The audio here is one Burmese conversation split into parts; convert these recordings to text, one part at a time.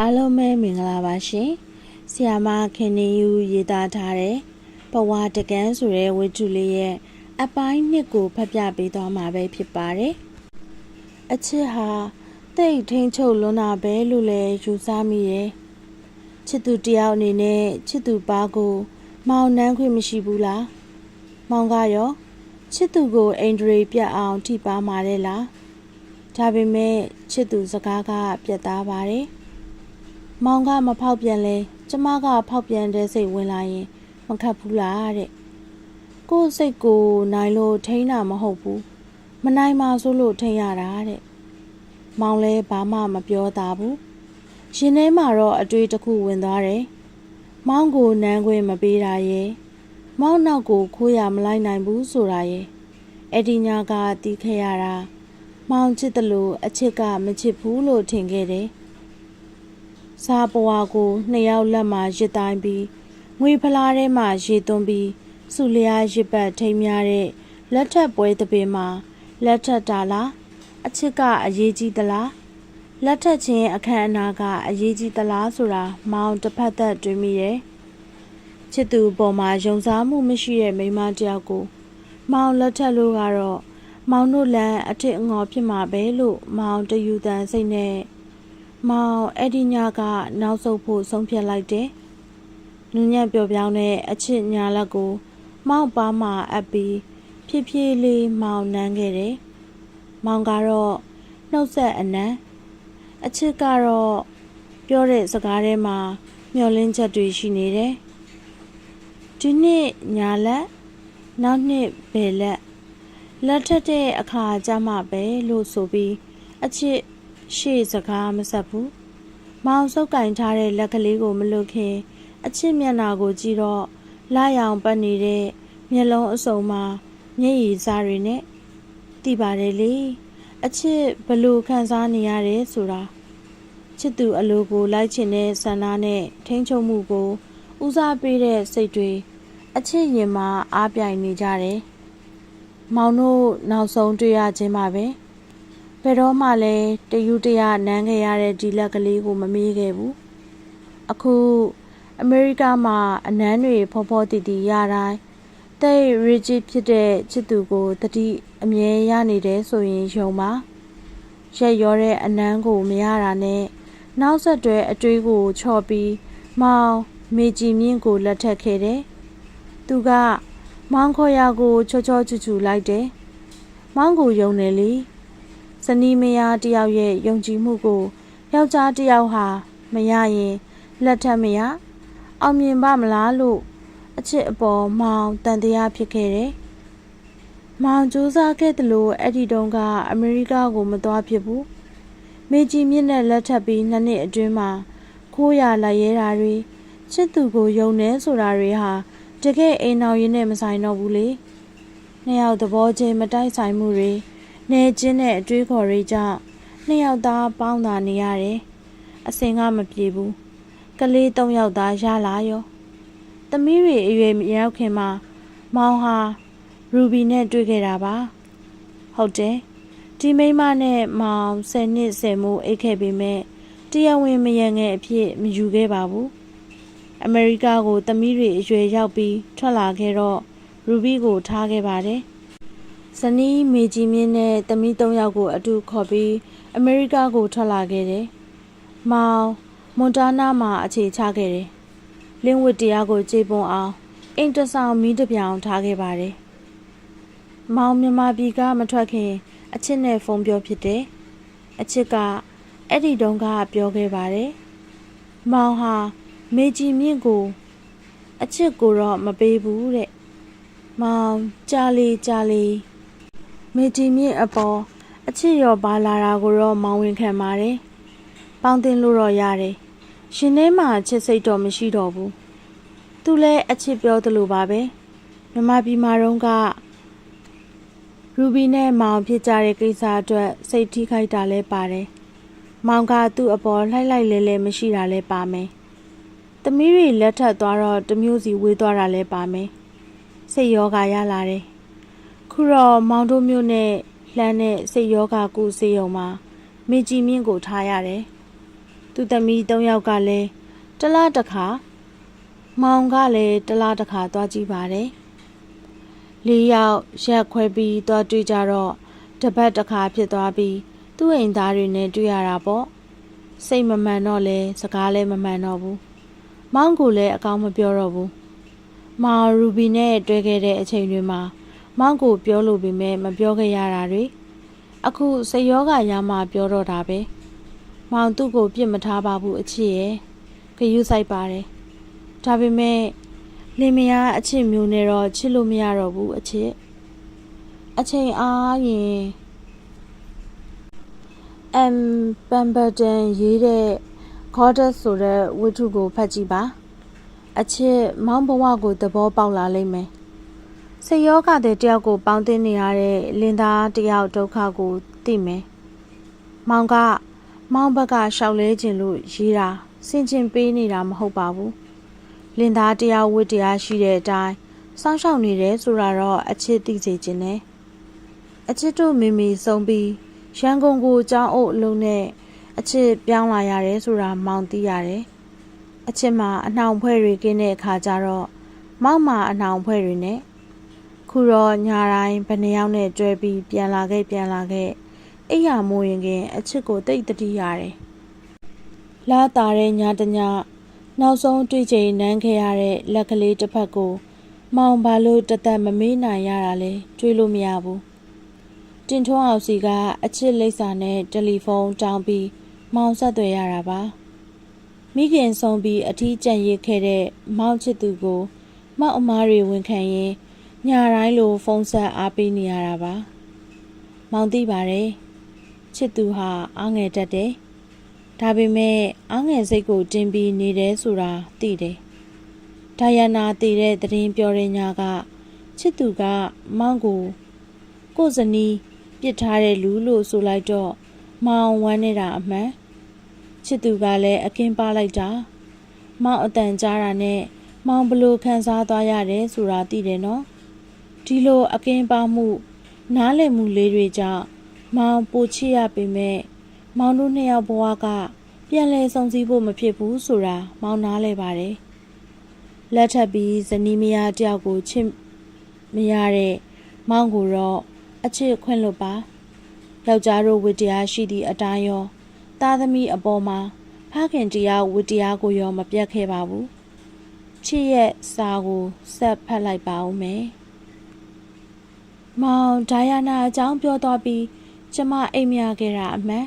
အားလုံးပဲမင်္ဂလာပါရှင်။ဆီယာမခင်နေယူရေးသားထားတဲ့ဘဝတကန်းဆိုတဲ့ဝတ္ထုလေးရဲ့အပိုင်းနှစ်ကိုဖတ်ပြပေးသွားမှာပဲဖြစ်ပါတယ်။အချစ်ဟာတိတ်ထိန်ချုပ်လွန်းတာပဲလို့လည်းယူဆမိရဲ့။ချစ်သူတယောက်အနေနဲ့ချစ်သူပါကို မောင်နှမ်းခွင့်မရှိဘူးလား။မောင်ကရောချစ်သူကိုအိန္ဒြေပြတ်အောင်ထိပါမာတယ်လား။ဒါပေမဲ့ချစ်သူစကားကပြတ်သားပါတယ်။ မောင်ကမဖောက်ပြန်လဲကျမကဖောက်ပြန်တဲ့စိတ်ဝင်လာရင် မခတ်ဘူးလားတဲ့ကိုယ့်စိတ်ကိုနိုင်လို့ထိန်းတာမဟုတ်ဘူးမနိုင်ပါဆိုလို့ထိန်းရတာတဲ့မောင်လဲဘာမှမပြောတာဘူးရင်ထဲမှာတော့အတွေးတစ်ခုဝင်သွားတယ်မောင်ကိုနန်းခွင့်မပေးတာရဲ့မောင်နောက်ကိုခိုးရမလိုက်နိုင်ဘူးဆိုတာရဲ့အဲ့ဒီညကတီးခဲ့ရတာမောင်ချစ်တယ်လို့အချစ်ကမချစ်ဘူးလို့ထင်ခဲ့တယ် စားပွားကိုနှစ်ယောက်လက်မှရစ်တိုင်းပြီးငွေဖလားထဲမှရေသွင်းပြီးစုလျားရစ်ပတ်ထိမ်းများတဲ့လက်ထပ်ပွဲတစ်ပင်မှာလက်ထပ်တာလားအချစ်ကအရေးကြီးသလားလက်ထပ်ခြင်းအခမ်းအနားကအရေးကြီးသလားဆိုတာမောင်တစ်ဖက်သက်တွေးမိရဲ့ချစ်သူပေါ်မှာယုံစားမှုမရှိတဲ့မိန်းမတစ်ယောက်ကိုမောင်လက်ထပ်လို့ကတော့မောင်တို့လမ်းအထစ်အငေါ်ဖြစ်မှာပဲလို့မောင်တယူတန်စိတ်နဲ့ မောင်အဲ့ဒီညကနောက်ဆုတ်ဖို့ဆုံးဖြတ်လိုက်တယ်။နူးညံ့ပျော်ပြောင်းတဲ့အချစ်ညာလက်ကို မောင်ပါမှအပ်ပြီးဖြည်းဖြည်းလေးမောင်နမ်းခဲ့တယ်။မောင်ကတော့နှုတ်ဆက်အနံအချစ်ကတော့ပြောတဲ့စကားထဲမှာမျောလင်းချက်တွေရှိနေတယ်။ဒီနေ့ညာလက်နောက်နှစ်ဘယ်လက်လက်ထက်တဲ့အခါကျမှပဲလို့ဆိုပြီးအချစ် ရှေ့စကားမဆက်ဘူးမောင်စုပ်ကင်ထားတဲ့လက်ကလေးကိုမလွတ်ခင် အချစ်မျက်နှာကိုကြည့်တော့လာရောင်ပတ်နေတဲ့မျက်လုံးအစုံမှာမျက်ရည်စားတွေနဲ့တိပါတယ်လေအချစ်ဘလို့ခံစားနေရတယ်ဆိုတာချစ်သူအလိုကိုလိုက်ချင်တဲ့ဆန္ဒနဲ့ထိန်းချုပ်မှုကိုဦးစားပေးတဲ့စိတ်တွေအချစ်ရင်မှာအားပြိုင်နေကြတယ်မောင်တို့နောက်ဆုံးတွေ့ရခြင်းပါပဲ ဘယ်တော့မှလည်းတယူတရနမ်းခဲ့ရတဲ့ဒီလက်ကလေးကိုမမေးခဲ့ဘူးအခုအမေရိကမှာအနမ်းတွေဖောဖောတီတီရတိုင်းတိတ် rigid ဖြစ်တဲ့ချစ်သူကိုတတိအမြဲရနေတယ်ဆိုရင်ယုံပါရက်ရောတဲ့အနမ်းကိုမရတာနဲ့နောက်ဆက်တွဲအတွေးကိုချော့ပြီးမောင်မေကြည်မြင့်ကိုလက်ထပ်ခဲ့တယ်သူကမောင်ခေါ်ရကိုချောချောချူချူလိုက်တယ်မောင်ကိုယုံတယ်လေ ဇနီးမယားတယောက်ရဲ့ယုံကြည်မှုကိုယောက်ျားတယောက်ဟာမရရင်လက်ထပ်မရအောင်မြင်ပါမလားလို့အချစ်အပေါ်မောင်တန်တရားဖြစ်ခဲ့တယ်။မောင်စူးစမ်းခဲ့တယ်လို့အဲ့ဒီတုန်းကအမေရိကကိုမသွားဖြစ်ဘူး။မေကြီးမြင့်နဲ့လက်ထပ်ပြီးနှစ်နှစ်အတွင်းမှာခိုးရလိုက်ရဲတာတွေချစ်သူကိုယုံနေဆိုတာတွေဟာတကယ်အိမ်တော်ရင်းနဲ့မဆိုင်တော့ဘူးလေ။နှစ်ယောက်သဘောချင်းမတိုက်ဆိုင်မှုတွေ နေချင်းတဲ့အတွေးခေါ်တွေကြောင့်နှစ်ယောက်သားပေါင်းတာနေရတယ်။အစင်ကမပြေဘူး။ကလေး၃ယောက်သားရလာရော။သမီးတွေအရွယ်မရောက်ခင်မှာမောင်ဟာရူဘီနဲ့တွေ့ခဲ့တာပါ။ဟုတ်တယ်။ဒီမိန်းမနဲ့မောင်၁၀နှစ်၁၀မိုးအိတ်ခဲ့ပေမဲ့တရားဝင်မရငယ်အဖြစ်မယူခဲ့ပါဘူး။အမေရိကကိုသမီးတွေအရွယ်ရောက်ပြီးထွက်လာခဲ့တော့ရူဘီကိုထားခဲ့ပါတယ်။ ဇနီးမေကြီးမြင့်နဲ့တမီး၃ယောက်ကိုအတူခေါ်ပြီးအမေရိကကိုထွက်လာခဲ့တယ်။မောင်မွန်တာနာမှာအခြေချခဲ့တယ်။လင်းဝစ်တရားကိုကြေပွန်အောင်အိမ်တဆောင်မီးတစ်ပြောင်ထားခဲ့ပါတယ်။မောင်မြန်မာပြည်ကမထွက်ခင် အချစ်နဲ့ဖုန်းပြောဖြစ်တယ်။အချစ်ကအဲ့ဒီတုန်းကပြောခဲ့ပါတယ်။မောင်ဟာမေကြီးမြင့်ကို အချစ်ကိုတော့မပေးဘူးတဲ့။မောင်ကြားလီကြားလီ မေတီမြင့်အပေါ်အချစ်ရောပါလာတာကိုတော့မောင်ဝင်ခံပါတယ်။ပေါင်းတင်လို့တော့ရတယ်။ရှင်ထဲမှာအချစ်စိတ်တော့မရှိတော့ဘူး။သူလည်းအချစ်ပြောသလိုပါပဲ။မြမပြည်မှာတော့ကရူဘီနဲ့မောင်ဖြစ်ကြတဲ့ကိစ္စအတွက်စိတ်ထိခိုက်တာလည်းပါတယ်။မောင်ကသူ့အပေါ်လှိုက်လိုက်လဲလဲမရှိတာလည်းပါမယ်။သမီးတွေလက်ထပ်သွားတော့တစ်မျိုးစီဝေးသွားတာလည်းပါမယ်။စိတ်ယောဂရလာတယ်။ ခုတော့မောင်တို့မျိုးနဲ့လှမ်းတဲ့စိတ်ယောဂကုစေယုံမှာမေကြီးမြင့်ကိုထားရတယ်သူ့သမီး၃ယောက်ကလည်းတစ်လားတစ်ခါမောင်ကလည်းတစ်လားတစ်ခါသွားကြည့်ပါတယ်လေးယောက်ရက်ခွဲပြီးသွားတွေ့ကြတော့တစ်ပတ်တစ်ခါဖြစ်သွားပြီးသူ့အိမ်သားတွေနဲ့တွေ့ရတာပေါ့စိတ်မမှန်တော့လဲစကားလည်းမမှန်တော့ဘူးမောင်ကလည်းအကောင်းမပြောတော့ဘူးမောင်ရူဘီနဲ့တွေ့ခဲ့တဲ့အချိန်တွေမှာ မောင်ကိုပြောလို့ပေမဲ့မပြောခဲ့ရတာတွေအခုစိတ်ရောဂါရမှပြောတော့တာပဲမောင်သူ့ကိုပြစ်မထားပါဘူးအချစ်ရဲ့ဂယုဆိုင်ပါတယ်ဒါပေမဲ့လင်မယားအချစ်မျိုးနဲ့တော့ချစ်လို့မရတော့ဘူးအချစ်အချိန်အားရင်အမ်ပမ်ဘဒန်ရေးတဲ့ goddess ဆိုတဲ့ဝတ္ထုကိုဖတ်ကြည့်ပါ အချစ်မောင်ဘဝကိုသဘောပေါက်လာလိမ့်မယ် စိတ်ရောဂါတဲ့တယောက်ကိုပေါင်းတင်နေရတဲ့လင်သားတယောက်ဒုက္ခကိုသိမယ်မောင်ကမောင်ဘက်ကရှောက်လဲခြင်းလို့ရေးတာစင်ကျင်ပေးနေတာမဟုတ်ပါဘူးလင်သားတယောက်ဝတ်တရားရှိတဲ့အတိုင်းစောင့်ရှောက်နေတယ်ဆိုတာတော့အချစ်သိစေခြင်းနဲ့အချစ်တို့မိမိဆုံးပြီးရန်ကုန်ကိုကြောင်းအုပ်အလုံးနဲ့အချစ်ပြောင်းလာရတယ်ဆိုတာမောင်သိရတယ်အချစ်မှာအနှောင်ဖွဲ့တွေကင်းတဲ့အခါကျတော့မောက်မှာအနှောင်ဖွဲ့တွေနဲ့ ခုတော့ညာတိုင်းဘယ်နှယောက်နဲ့တွဲပြီးပြန်လာခဲ့ပြန်လာခဲ့အိယာမိုးရင်ကင် အချစ်ကိုတိတ်တတိရတယ်လာတာတဲ့ညာတညနောက်ဆုံးတွေ့ချိန်နမ်းခဲ့ရတဲ့လက်ကလေးတစ်ဖက်ကို မောင်ဘာလို့တသက်မမေးနိုင်ရတာလဲတွေးလို့မရဘူးတင်ထွန်းအောင်စီကအချစ်လိပ်စာနဲ့တယ်လီဖုန်းတောင်းပြီးမောင်ဆက်သွယ်ရတာပါမိခင်ဆုံးပြီးအထီးကျန်ရစ်ခဲ့တဲ့မောင်ချစ်သူကိုမောက်အမားတွေဝန်ခံရင် ညာတိုင်းလိုဖုန်းဆက်အားပေးနေရတာပါမောင်သိပါတယ်ချစ်သူဟာအားငယ်တတ်တယ်ဒါပေမဲ့အားငယ်စိတ်ကိုတင်းပြီးနေတယ်ဆိုတာသိတယ်ဒိုင်ယာနာတည်တဲ့သတင်းပြောတဲ့ညာကချစ်သူကမောင်ကိုကိုယ်စနီးပြစ်ထားတဲ့လူလို့ဆိုလိုက်တော့မောင်ဝမ်းနေတာအမှန်ချစ်သူကလည်းအကင်းပါလိုက်တာမောင်အတန်ကြားတာနဲ့မောင်ဘလို့ခံစားသွားရတယ်ဆိုတာသိတယ်နော် ဒီလိုအကင်းပါမှု နားလည်မှုလေးတွေကြောင့်မောင်ပိုချစ်ရပေမဲ့မောင်တို့နှစ်ယောက်ဘဝကပြန်လဲဆုံးစည်းဖို့မဖြစ်ဘူးဆိုတာမောင်နားလဲပါတယ်လက်ထပ်ပြီးဇနီးမယားတယောက်ကိုချစ်မရတဲ့မောင်ကိုတော့အချစ်ခွင့်လို့ပါယောက်ျားတို့ဝတ္တရားရှိသည့်အတိုင်းရောသားသမီးအပေါ်မှာဖခင်တရားဝတ္တရားကိုရောမပြတ်ခဲ့ပါဘူးချစ်ရဲ့စာကိုဆက်ဖတ်လိုက်ပါဦးမယ် မောင်ဒိုင်ယာနာအကြောင်းပြောတော့ပြီးကျမအိမ်မရခဲ့တာအမှန်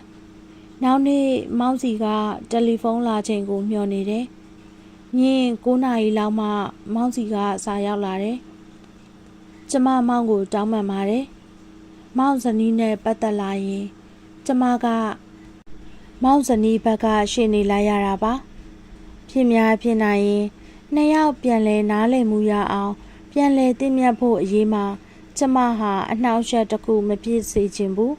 နောက်နေ့မောင်စီကတယ်လီဖုန်းလာချိန်ကိုမျှော်နေတယ်ညင်9နာရီလောက်မှမောင်စီကစာရောက်လာတယ်ကျမမောင်ကိုတောင်းပန်ပါတယ်မောင်ဇနီးနဲ့ပတ်သက်လာရင်ကျမကမောင်ဇနီးဘက်ကရှင်းနေလိုက်ရတာပါဖြစ်များဖြစ်နိုင်ရင်နှစ်ယောက်ပြန်လဲနားလည်မှုရအောင် ပြန်လဲတင့်မြတ်ဖို့အရေးမှာ ကျမဟာအနှောက်အယှက်တစ်ခုမပြည့်စေခြင်းဘူး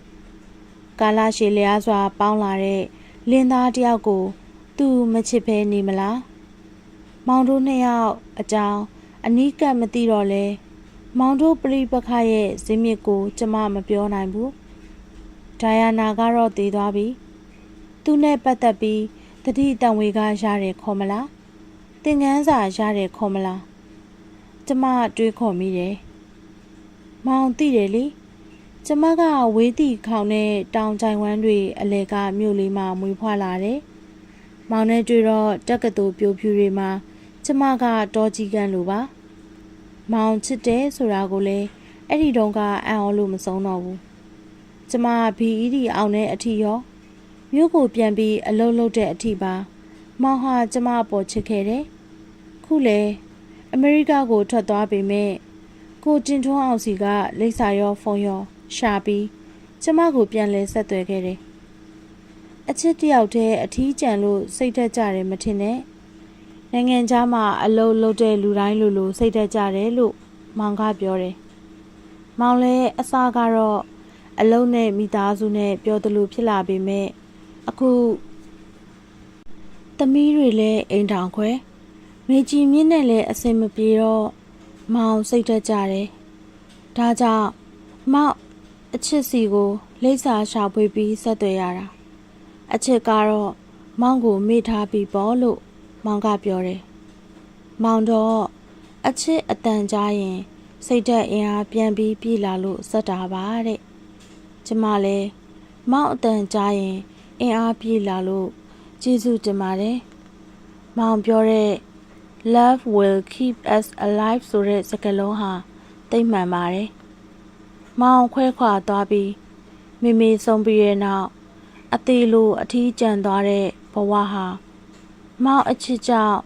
ကာလရှည်လျားစွာ ပေါင်းလာတဲ့လင်းသားတယောက်ကို သူမချစ်ဘဲနေမလားမောင်တို့နှစ်ယောက်အကြောင်းအနီးကပ်မသိတော့လဲမောင်တို့ပြိပခရဲ့ဇင်းမြစ်ကို ကျမမပြောနိုင်ဘူးဒိုင်ယာနာကတော့တည်သွားပြီသူနဲ့ပတ်သက်ပြီးတတိတံဝေကရတဲ့ခေါ်မလားသင်ငန်းစာရတဲ့ခေါ်မလားကျမတွေးခေါ်မိတယ် မောင်သိတယ်လေကျမကဝေးတီခေါင်နဲ့တောင်ကြိုင်ဝမ်းတွေအလဲကမြို့လေးမှာမွေးဖွားလာတယ်မောင်နဲ့တွေ့တော့တက်ကတူပြိုဖြူတွေမှာကျမကတောကြီးကန်လိုပါမောင်ချစ်တယ်ဆိုတာကိုလည်းအဲ့ဒီတုန်းကအံ့ဩလို့မဆုံးတော့ဘူးကျမ BED အောင်တဲ့အထီရောမြို့ကိုပြန်ပြီးအလုပ်လုပ်တဲ့အထီပါမောင်ဟာကျမအပေါ်ချစ်ခဲ့တယ်ခုလေအမေရိကကိုထွက်သွားပေမဲ့ ကိုတင်ထွန်းအောင်စီကလိပ်စာရောဖုန်းရောရှာပြီးကျမကိုပြန်လဲဆက်သွယ်ခဲ့တယ်အချစ်တယောက်တည်းအထီးကျန်လို့စိတ်သက်ကြတယ်မထင်နဲ့နိုင်ငံခြားမှာအလုပ်လုပ်တဲ့လူတိုင်းလိုလိုစိတ်သက်ကြတယ်လို့မောင်ကပြောတယ်။မောင်လည်းအစားကတော့အလုံးနဲ့မိသားစုနဲ့ပြောသလိုဖြစ်လာပေမဲ့အခုသမီးတွေလည်းအိမ်ထောင်ခွဲမေကြီးမြင့်နဲ့လည်းအစင်မပြေတော့ မောင်စိတ်သက်ကြတယ်။ဒါကြောင့်မောင်အချစ်စီကိုလိပ်စာရှာဖွေပြီးဆက်သွယ်ရတာ။အချစ်ကတော့မောင်ကိုမေ့ထားပြီးပေါ့လို့မောင်ကပြောတယ်မောင်တော့အချစ်အတန်ကြားရင်စိတ်ဓာတ်အင်အားပြန်ပြီးပြည်လာလို့စက်တာပါတဲ့ကျမလည်းမောင်အတန်ကြားရင်အင်အားပြည်လာလို့ကျေးဇူးတင်ပါတယ်မောင်ပြောတဲ့ love will keep us alive ဆိုတဲ့စကားလုံးဟာသိမှန်ပါတယ်။မောင်ခွဲခွာသွားပြီးမိမိဆုံးပြီးရဲ့နောက်အသေးလိုအထီးကျန်သွားတဲ့ဘဝဟာမောင်အချစ်ကြောင့်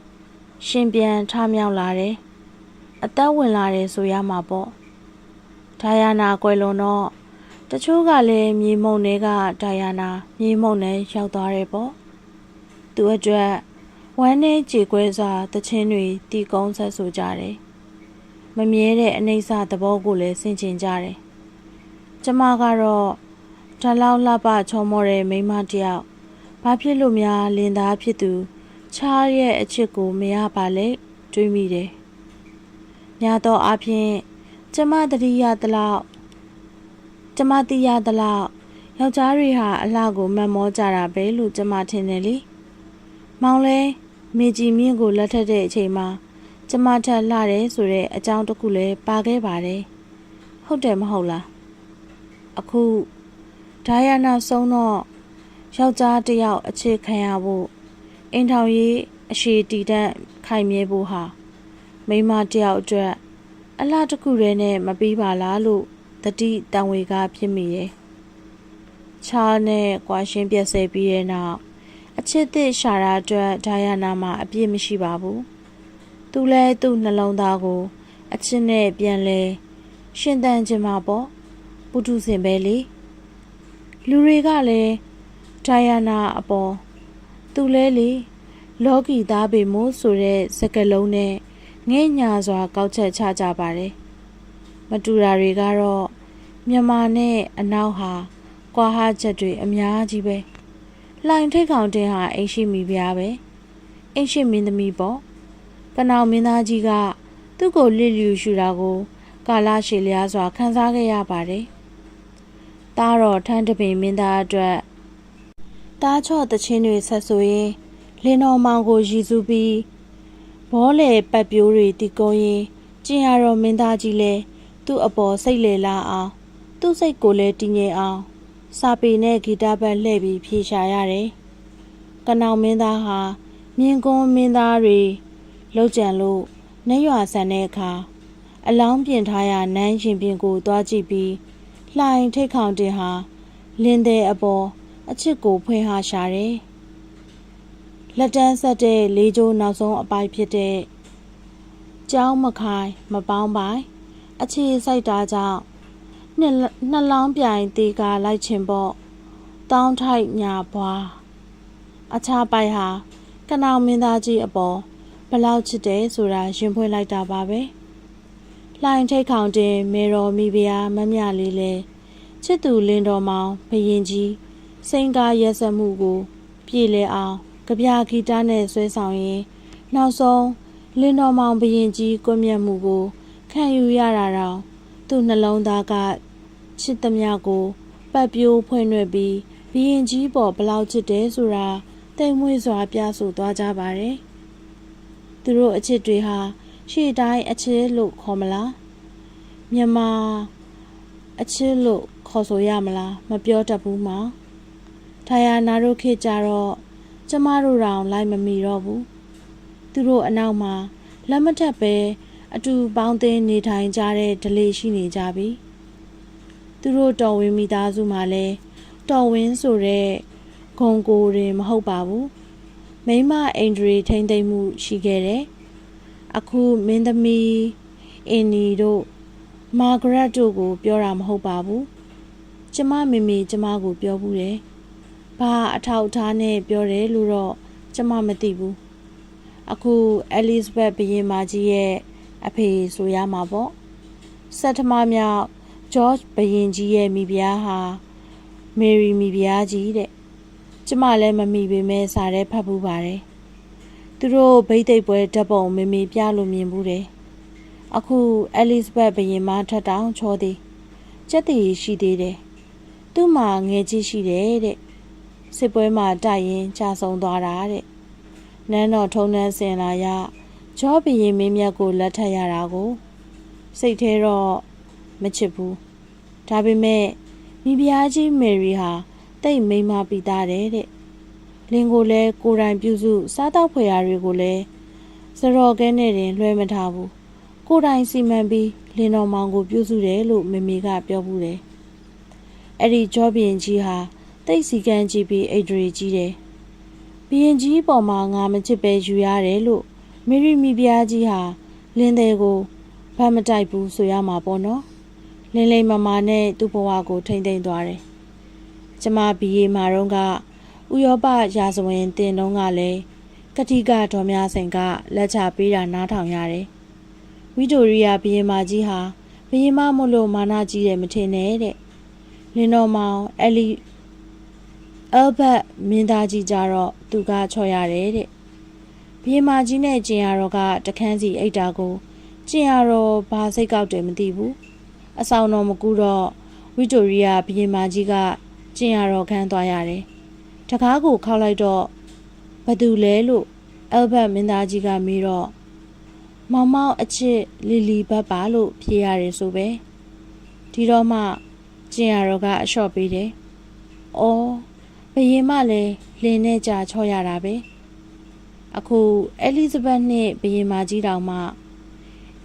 ရှင်ပြန်ထမြောက်လာတယ်။အသက်ဝင်လာတယ်ဆိုရမှာပေါ့။ဒါယာနာကွယ်လွန်တော့တချို့ကလည်းမြေမုံတွေကဒါယာနာမြေမုံနဲ့ရောက်သွားတယ်ပေါ့။သူအတွက် ဝမ်းနဲ့ကြေကွဲစွာတခြင်းတွေတီကုန်းဆက်ဆိုကြတယ်။မမြဲတဲ့အနှိမ့်စသဘောကိုလည်းဆင်ခြင်ကြတယ်။ကျမကတော့ဒါလောက်လှပချောမောတဲ့မိန်းမတစ်ယောက်ဘာဖြစ်လို့များလင်သားဖြစ်သူချားရဲ့အချစ်ကိုမရပါလေတွေးမိတယ်။များသောအားဖြင့်ကျမတတိယတလောက်ကျမတိရတလောက်ယောက်ျားတွေဟာအလှကိုမတ်မောကြတာပဲလို့ကျမထင်တယ်လေ။မောင်လဲ မေကြီးမြင့်ကိုလက်ထက်တဲ့အချိန်မှာကျမထက်လှတယ်ဆိုတဲ့အကြောင်းတစ်ခုလည်းပါခဲ့ပါတယ်။ဟုတ်တယ်မဟုတ်လား။အခုဒါယနာဆုံးတော့ယောက်ျားတစ်ယောက်အခြေခံရဖို့အိမ်ထောင်ရေးအရှိတီတန့်ခိုင်မြဲဖို့ဟာမိန်းမတစ်ယောက်အတွက်အလားတစ်ခုတည်းနဲ့မပြီးပါလားလို့တတိတန်ဝေကဖြစ်မိတယ်။ချားနဲ့ကွာရှင်းပြက်ဆဲပြီးတဲ့နောက် အချစ်သစ်ရှာရာအတွက်ဒါယနာမှာအပြည့်မရှိပါဘူး။သူလဲသူ့နှလုံးသားကို အချစ်နဲ့ပြန်လဲရှင်တန်ခြင်းမှာပေါ့ပုထုဇဉ်ပဲလေလူတွေကလည်းဒါယနာအပေါ်သူလဲလေလောကီသားပေမို့ဆိုတဲ့စကားလုံးနဲ့ငဲ့ညာစွာကောက်ချက်ချကြပါတယ်မတူတာတွေကတော့မြန်မာနဲ့အနောက်ဟာကွာဟချက်တွေအများကြီးပဲ လှိုင်ထိတ်ကောင်တင်ဟာအိမ်ရှိမိပြားပဲအိမ်ရှိမင်းသမီးပေါ့ကနောင်မင်းသားကြီးကသူ့ကိုလစ်လျူရှူတာကိုကာလရှည်လျားစွာခံစားခဲ့ရပါတယ်။တားတော်ထန်းတပင်မင်းသားအတွက်တားချော့တချင်းတွေဆက်ဆိုရင်လင်းတော်မောင်ကိုရည်စူးပြီးဘောလေပတ်ပြိုးတွေတီကုံးရင်ကျင်ရတော်မင်းသားကြီးလဲသူ့အပေါ်စိတ်လေလာအောင်သူ့စိတ်ကိုလည်းတည်ငြိမ်အောင် စာပေနဲ့ဂီတပတ်လှည့်ပြီးဖြေရှာရတယ်။ကနောင်မင်းသားဟာမြင်းကွန်းမင်းသားတွေလောက်ကြံလို့နှရွာဆန်တဲ့အခါအလောင်းပြင်ထားရနန်းရှင်ပြင်ကိုသွားကြည့်ပြီးလှိုင်ထိတ်ခေါင်တင်ဟာလင်းတဲ့အပေါ်အချစ်ကိုဖွင့်ဟာရှာတယ်။လက်တန်းဆက်တဲ့လေးကျိုးနောက်ဆုံးအပိုက်ဖြစ်တဲ့ကြောင်းမခိုင်မပေါင်းပိုင် အခြေစိုက်တာကြောင့် နှစ်နှလောင်းပြိုင်တေကာလိုက်ချင်ပေါ့တောင်းထိုက်ညာဘွားအခြားပိုက်ဟာကနောင်မင်းသားကြီးအပေါ်ဘလောက်ချစ်တယ်ဆိုတာရင်ဖွင့်လိုက်တာပါပဲလှိုင်ထိတ်ခေါင်တင်မေတော်မိဖုရားမမြလေးလဲချစ်သူလင်းတော်မောင်ဘရင်ကြီးစိန်ကားရက်စက်မှုကို ပြည်လဲအောင်ကြပြဂီတနဲ့ဆွဲဆောင်ရင်နောက်ဆုံးလင်းတော်မောင်ဘရင်ကြီးကွမျက်မှုကိုခံယူရတာတော့ သူ့နှလုံးသားကချစ်သမျှကိုပတ်ပြိုးဖွင့်ရွက်ပြီးဘရင်ကြီးပေါ်ဘလောက်ချစ်တယ်ဆိုတာတိမ်မွေ့စွာပြဆိုသွားကြပါတယ်။သူတို့အချစ်တွေဟာရှေ့တိုင်းအချစ်လို့ခေါ်မလား။မြန်မာအချစ်လို့ခေါ်ဆိုရမလားမပြောတတ်ဘူးမောင်။ထာယာနာတို့ခေကြတော့ကျမတို့တောင်လိုက်မမီတော့ဘူး။သူတို့အနောက်မှာလက်မထက်ပဲ အတူပေါင်းသင်းနေထိုင်ကြတဲ့ဒလေးရှိနေကြပြီသူတို့တော်ဝင်မိသားစုမှာလဲတော်ဝင်ဆိုတဲ့ဂုံကိုတွေမဟုတ်ပါဘူးမိမအိန္ဒြေထိမ့်သိမ့်မှုရှိခဲ့တယ်အခုမင်းသမီးအင်နီတို့မာဂရက်တို့ကို ပြောတာမဟုတ်ပါဘူးကျမမေမေကျမကိုပြောဘူးတယ်ဘာအထောက်အထားနဲ့ပြောတယ်လို့တော့ကျမမသိဘူးအခုအဲလစ်ဘက်ဘုရင်မကြီးရဲ့ အဖေဆိုရမှာပေါ့ဆတ်ထမမြောက်ဂျော့ဘရင်ကြီးရဲ့မိဖုရားဟာမေရီမိဖုရားကြီးတဲ့ကျမလည်းမမိပေမဲ့စာရဲဖတ်ဘူးပါတယ်သူတို့ဗိတ်သိက်ပွဲဓာတ်ပုံမေမေပြလို့မြင်ဘူးတယ်အခုအဲလစ်ဘက်ဘရင်မထက်တောင်ချောသည်စက်တည်ရှိသေးတယ်သူ့မှာငယ်ကြီးရှိတယ်တဲ့စစ်ပွဲမှာတိုက်ရင်ကြာဆုံးသွားတာတဲ့နန်းတော်ထုံနှန်းစင်လာရ ဂျောဘရင်မင်းမြတ်ကိုလက်ထပ်ရတာကို စိတ်ထဲတော့မချစ်ဘူးဒါပေမဲ့မိဖုရားကြီးမယ်ရီဟာတိတ်မိန်းမပြီးသားတယ်တဲ့လင်ကိုလည်းကိုယ်တိုင်ပြုစု စားတော့ဖွယ်ရာတွေကိုလည်းစရော်ကဲနဲ့တင်လွှဲမထားဘူးကိုယ်တိုင်စီမံပြီးလင်တော်မောင်ကိုပြုစုတယ်လို့မမေကပြောဘူးတယ်အဲ့ဒီဂျောဘရင်ကြီးဟာတိတ်စီကန်းကြည့်ပြီးအိတ်ဒရီကြီးတယ်ဘရင်ကြီးပေါ်မှာငါမချစ်ပဲယူရတယ်လို့ မေရီမိဖုရားကြီးဟာလင်းသေးကိုဗတ်မတိုက်ဘူးဆိုရမှာပေါ့နော်လင်းလိမ့်မမာနဲ့သူ့ဘဝကိုထိမ့်သိမ့်သွားတယ်ကျမဘီယေမာတော့ကဥရောပရာဇဝင်တင်တုံးကလည်းကတိကတော်များစင်ကလက်ချပေးတာနားထောင်ရတယ်ဝီတိုရီယာဘီယေမာကြီးဟာဘီယေမာမို့လို့မာနကြီးတယ်မထင်နဲ့တဲ့လင်းတော်မောင်အဲလီအယ်ဘတ်မင်းသားကြီးကြတော့သူကချော်ရတယ်တဲ့ ဘီယေမာကြီးနဲ့ကျင်ရတော့ကတခန်းစီအိတ်တာကိုကျင်ရတော့ဘာစိတ်ကောက်တယ်မသိဘူးအဆောင်တော်မကူတော့ဝီတိုရီယာဘီယေမာကြီးကကျင်ရတော့ခန်းသွားရတယ်တကားကိုခောက်လိုက်တော့ဘသူလဲလို့အယ်ဘတ်မင်းသားကြီးကမေးတော့မောင်မောင်အချစ်လီလီဘတ်ပါလို့ဖြေရတယ်ဆိုပဲဒီတော့မှကျင်ရတော့ကအလျှော့ပေးတယ်။အော်ဘယင်မလည်းလင်းနဲ့ကြာချော့ရတာပဲ။ အခုအဲလီဇဘတ်နဲ့ဘယင်မကြီးတောင်မှ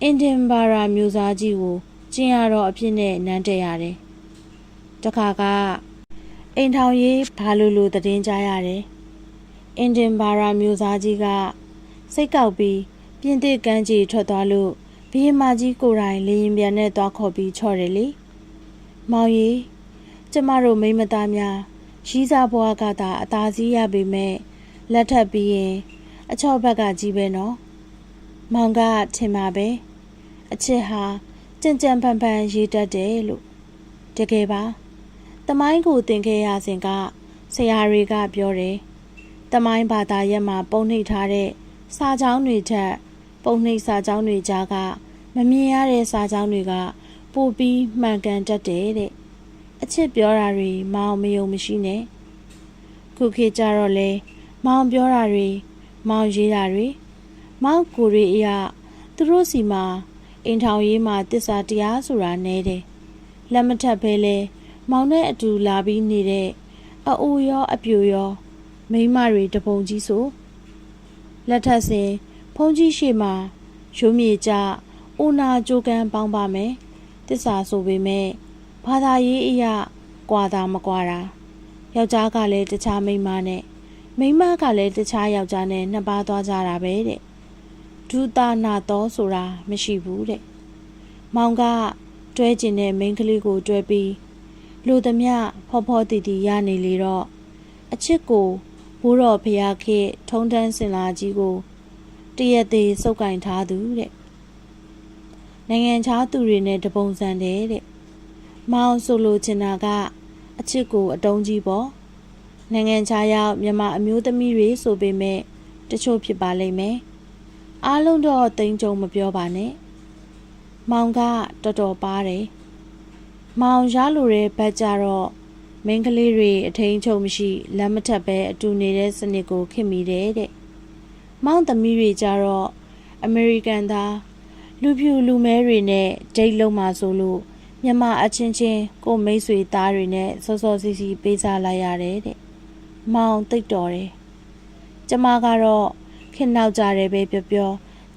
အင်ဒင်ဘာရာမျိုးသားကြီးကိုကျင်ရတော့အဖြစ်နဲ့နန်းတက်ရတယ်။တခါကအိမ်ထောင်ရေးဘာလို့လို့တည်င်းကြရတယ်။အင်ဒင်ဘာရာမျိုးသားကြီးကစိတ်ကောက်ပြီးပြင်းသစ်ကန်းကြီးထွက်သွားလို့ဘီယမကြီးကိုယ်တိုင်လေရင်ပြန်နဲ့သွားခေါ်ပြီးချော့တယ်လေ။မောင်ရီကျမတို့မိမသားများရီးစားဘွားကသာအသာစီးရပေမဲ့လက်ထပ်ပြီးရင် အချော့ဘက်ကကြီးပဲနော်။မောင်ကထင်ပါပဲ။အချစ်ဟာကြံ့ကြံ့ဖန်ဖန်ရေးတတ်တယ်လို့တကယ်ပါ။တမိုင်းကိုသင်ခဲ့ရစဉ်ကဆရာတွေကပြောတယ်။တမိုင်းဘာသာရက်မှာပုံနှိပ်ထားတဲ့စာကြောင်းတွေထက်ပုံနှိပ်စာကြောင်းတွေကြားကမမြင်ရတဲ့စာကြောင်းတွေကပိုပြီးမှန်ကန်တတ်တယ်တဲ့အချစ်ပြောတာတွေမောင်မယုံမရှိနဲ့ခုခေတ်ကြတော့လေမောင်ပြောတာတွေ မောင်ရေးတာတွေမောင်ကိုရီအရာသူတို့စီမှာအိမ်ထောင်ရေးမှာတစ္ဆာတရားဆိုတာနဲတယ်လက်မထပ်ဖဲလဲမောင်နဲ့အတူလာပြီးနေတဲ့အအိုရောအပြူရောမိန်းမတွေတပုံကြီးဆိုလက်ထပ်စဉ်ဖုန်ကြီးရှိမှရုံးမြေကြအိုနာကြိုကန်ပေါင်းပါမယ်တစ္ဆာဆိုပေမဲ့ဘာသာရေးအရာကွာတာမကွာတာယောက်ျားကလည်းတခြားမိန်းမနဲ့ မိန်းမကလည်းတခြားယောက်ျားနဲ့နှစ်ပါးသွားကြတာပဲတဲ့ဒုတာနာတော်ဆိုတာမရှိဘူးတဲ့မောင်ကတွဲကျင်တဲ့မိန်းကလေးကိုတွဲပြီးလူသမျှဖောဖောတီတီရနေလေတော့အချစ်ကိုဘိုးတော်ဖျားခေထုံတန်းစင်လာကြီးကိုတရက်သေးစုပ်ကင်ထားသူတဲ့နိုင်ငံခြားသူတွေနဲ့တပုံစံတယ်တဲ့မောင်ဆိုလိုချင်တာကအချစ်ကိုအတုံးကြီးပေါ့ နိုင်ငံခြားရောက်မြန်မာအမျိုးသမီးတွေဆိုပေမဲ့တချို့ဖြစ်ပါလိမ့်မယ်အားလုံးတော့တိမ်ကြုံမပြောပါနဲ့မောင်ကတော်တော်ပါတယ်မောင်ရလိုတဲ့ဘက်ကြတော့မင်းကလေးတွေအထင်းချုပ်မရှိလက်မထပ်ပဲအတူနေတဲ့စနစ်ကိုခင်မိတယ်တဲ့မောင်သမီးတွေကြတော့အမေရိကန်သားလူဖြူလူမဲတွေနဲ့ဒိတ်လုံးမှာဆိုလို့မြမအချင်းချင်းကိုမိတ်ဆွေသားတွေနဲ့စောစောစီစီပေးစားလိုက်ရတယ်တဲ့။ မောင်တိတ်တော်တယ်။ကျမကတော့ခင်နောက်ကြတယ်ပဲပြောပြော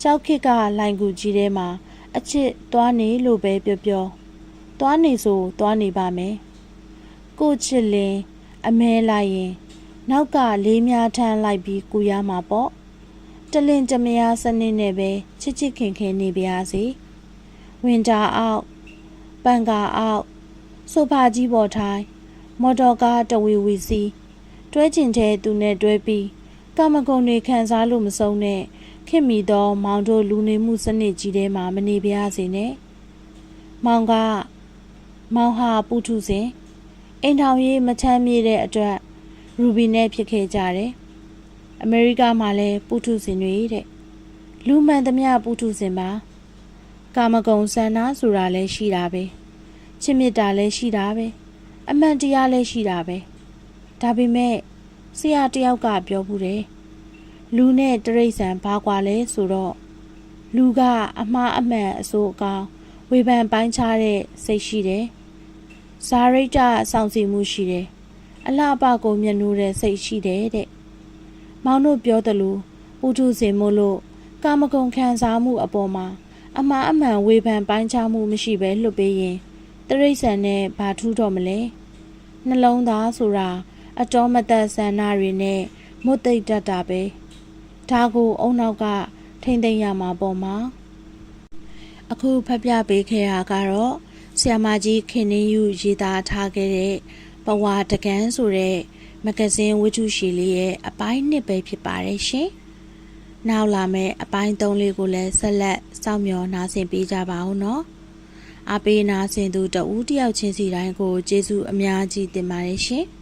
ကြောက်ခစ်ကလိုင်ကူကြီးထဲမှာအချစ်သွားနေလို့ပဲပြောပြောသွားနေဆိုသွားနေပါမယ်။ကိုချစ်လင်အမဲလိုက်ရင် နောက်ကလေးများထမ်းလိုက်ပြီးကူရမှာပေါ့။တလင်တမယာစနစ်နဲ့ပဲချစ်ချစ်ခင်ခင်နေပါစေ။ဝင်တာအောက်ပန်ကာအောက်ဆိုဖာကြီးပေါ်ထိုင်မော်တော်ကားတဝီဝီစီ တွဲကျင်တဲ့သူနဲ့တွဲပြီးကမကုံတွေခံစားလို့မဆုံးနဲ့ခင်မီသော မောင်တို့လူနေမှုစနစ်ကြီးထဲမှာမနေပြရစေနဲ့မောင်ကမောင်ဟာပူထုစဉ်အိမ်ထောင်ရေးမချမ်းမြေတဲ့အတွက်ရူဘီနဲ့ဖြစ်ခဲ့ကြတယ်အမေရိကမှာလည်းပူထုစဉ်တွေတဲ့လူမှန်သမျှပူထုစဉ်ပါကာမဂုဏ်ဆန္ဒဆိုတာလည်းရှိတာပဲချစ်မြတ်တာလည်းရှိတာပဲအမှန်တရားလည်းရှိတာပဲ ဒါပေမဲ့ဆရာတယောက်ကပြောဘူးတယ်လူနဲ့တရိษံဘာကွာလဲဆိုတော့လူကအမှားအမှန်အဆိုးအကောင်ဝေဖန်ပိုင်းခြားတဲ့စိတ်ရှိတယ်ဇာရိတ္တစောင့်စီမှုရှိတယ်အလှပကိုမျက်နှိုးတဲ့စိတ်ရှိတယ်တဲ့မောင်တို့ပြောသလိုဥထုစင်မို့လို့ကာမဂုဏ်ခံစားမှုအပေါ်မှာအမှားအမှန်ဝေဖန်ပိုင်းခြားမှုမရှိဘဲလွတ်ပေးရင်တရိษံနဲ့ဘာထူးတော့မလဲနှလုံးသားဆိုတာ အတော်မသက်ဆန္ဒတွေနဲ့မွတ်သိပ်တတ်တာပဲဒါကိုအုံနောက်က ထိမ့်သိမ့်ရမှာပေါ့မှာအခုဖတ်ပြပေးခဲ့တာကတော့ဆီယမကြီးခင်နှင်းယူရေးသားထားခဲ့တဲ့ဘဝတကန်းဆိုတဲ့မဂဇင်းဝတ္ထုရှည်လေးရဲ့အပိုင်းနှစ်ပဲဖြစ်ပါတယ်ရှင်။နောက်လာမယ့်အပိုင်းသုံးလေးကိုလည်းဆက်လက်စောင့်မျှော်နားဆင်ပေးကြပါဦးနော်။အပေးနာဆင်သူတဦးတယောက်ချင်းစီတိုင်းကိုကျေးဇူးအများကြီးတင်ပါတယ်ရှင်။